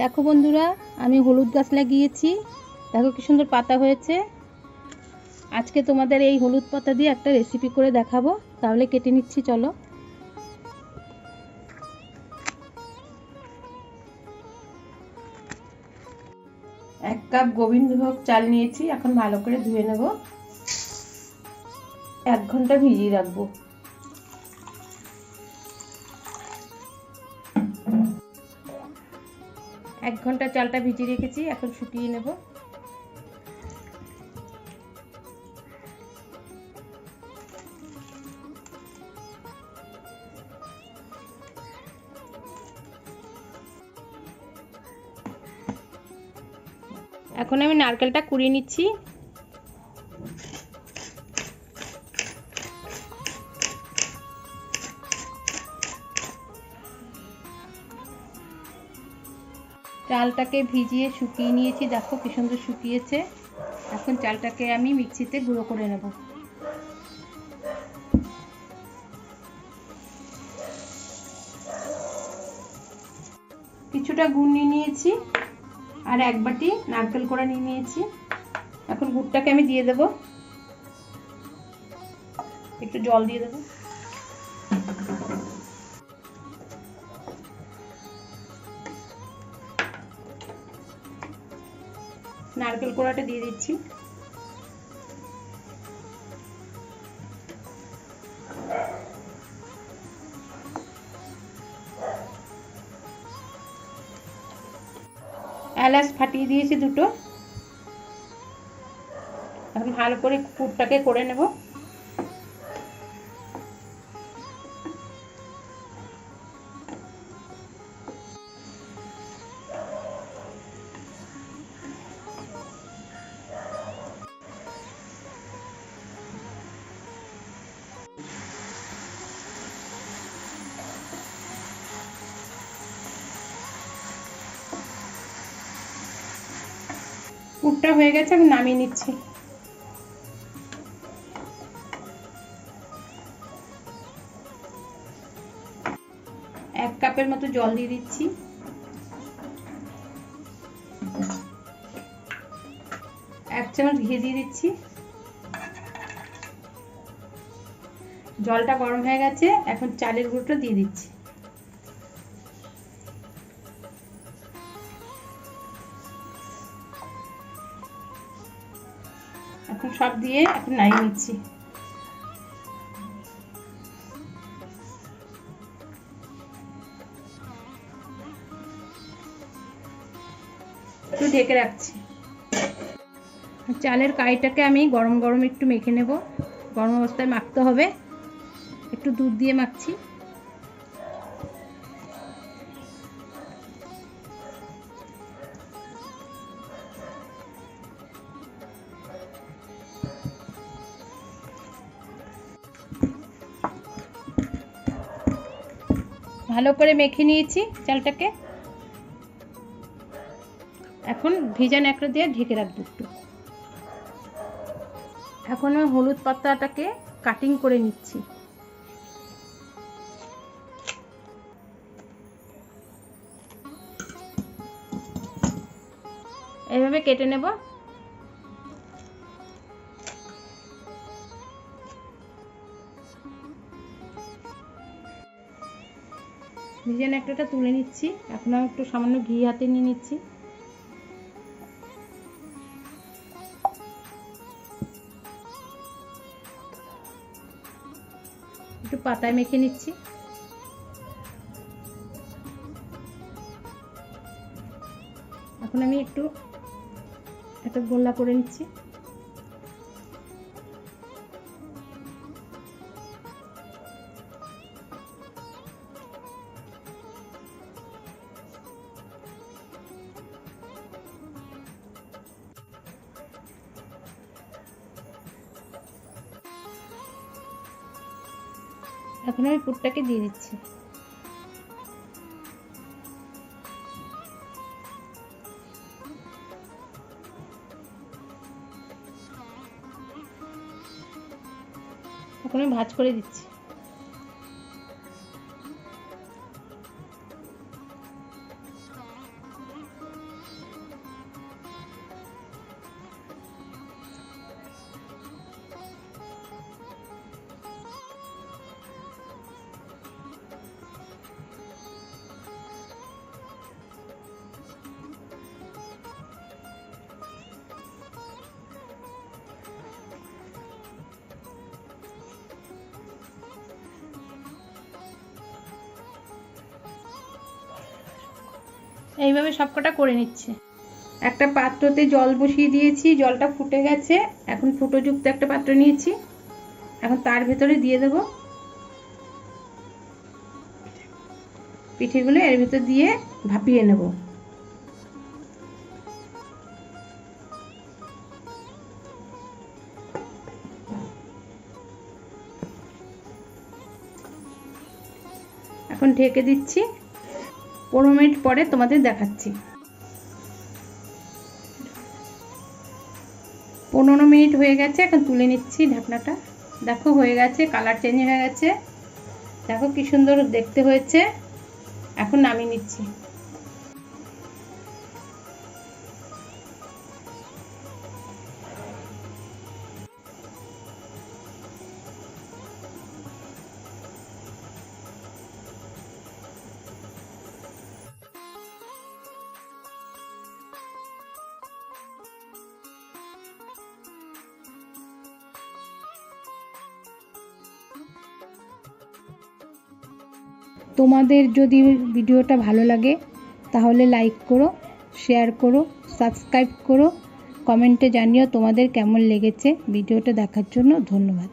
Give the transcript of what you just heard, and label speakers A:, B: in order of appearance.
A: দেখো বন্ধুরা, আমি হলুদ গাছ লাগিয়েছি। দেখো কি সুন্দর পাতা হয়েছে। আজকে তোমাদের এই হলুদ পাতা দিয়ে একটা রেসিপি করে দেখাবো। তাহলে কেটে নিচ্ছি, চলো। এক কাপ গোবিন্দভোগ চাল নিয়েছি, এখন ভালো করে ধুয়ে নেব। এক ঘণ্টা ভিজিয়ে রাখব। এক ঘণ্টা চালটা ভিজিয়ে রেখেছি এখন শুকিয়ে নেব। এখন আমি নারকেলটা কুড়িয়ে নিচ্ছি। চালটাকে ভিজিয়ে শুকিয়ে নিয়েছি। দেখো কি সুন্দর শুকিয়েছে। এখন চালটাকে আমি মিক্সিতে গুঁড়ো করে নেব। কিছুটা গুড় নিয়ে নিয়েছি আর এক বাটি নারকেল করে নিয়ে নিয়েছি। এখন গুড়টাকে আমি দিয়ে দেব। একটু জল দিয়ে দেবো। নারকেল কোড়াটা দিয়ে দিচ্ছি। এলাচ ফাটিয়ে দিয়েছি দুটো। এখন ভালো করে কুটটাকে করে নেব। পুরটা হয়ে গেছে, আমি নামিয়ে নিচ্ছি। এক কাপের মতো জল দিয়ে দিচ্ছি। এক চামচ ঘি দিয়ে দিচ্ছি। জলটা গরম হয়ে গেছে, এখন চালের গুঁড়োটা দিয়ে দিচ্ছি। এখন সব দিয়ে এখন নাড়িয়ে নিচ্ছি। একটু ঢেকে রাখছি। চালের কাইটাকে আমি গরম গরম একটু মেখে নেব। গরম অবস্থায় মাখতে হবে। একটু দুধ দিয়ে মাখছি। ভালো করে মেখে নিয়েছি চালটাকে। এখন ভিজা ন্যাকড়া দিয়ে ঢেকে রাখব একটু। এখন আমি হলুদ পাতাটাকে কাটিং করে নিচ্ছি। এইভাবে কেটে নেব। ভিজে ন্যাকড়াটা তুলে নিচ্ছি। এখন আমি একটু সামান্য ঘি হাতে নিয়ে নিচ্ছি। একটু পাতায় মেখে নিচ্ছি। এখন আমি একটু একটা গোল্লা করে নিচ্ছি। এখন আমি পুরটাকে দিয়ে দিচ্ছি। এখন আমি ভাজ করে দিচ্ছি। এইভাবে সবকটা করে নিচ্ছে। একটা পাত্রতে জল বসিয়ে দিয়েছি, জলটা ফুটে গেছে। এখন ফুটোযুক্ত একটা পাত্র নিয়েছি। এখন তার ভেতরে দিয়ে দেব। পিঠেগুলো এর ভেতর দিয়ে ভাপিয়ে নেব। এখন ঢেকে দিচ্ছি। পনেরো মিনিট পরে তোমাদের দেখাচ্ছি। পনেরো মিনিট হয়ে গেছে, এখন তুলে নিচ্ছি ঢাকনাটা। দেখো হয়ে গেছে, কালার চেঞ্জ হয়ে গেছে। দেখো কি সুন্দর দেখতে হয়েছে। এখন নামিয়ে নিচ্ছি। তোমাদের যদি ভিডিওটা ভালো লাগে, তাহলে লাইক করো শেয়ার করো সাবস্ক্রাইব করো কমেন্টে জানিও তোমাদের কেমন লেগেছে ভিডিওটা দেখার জন্য ধন্যবাদ।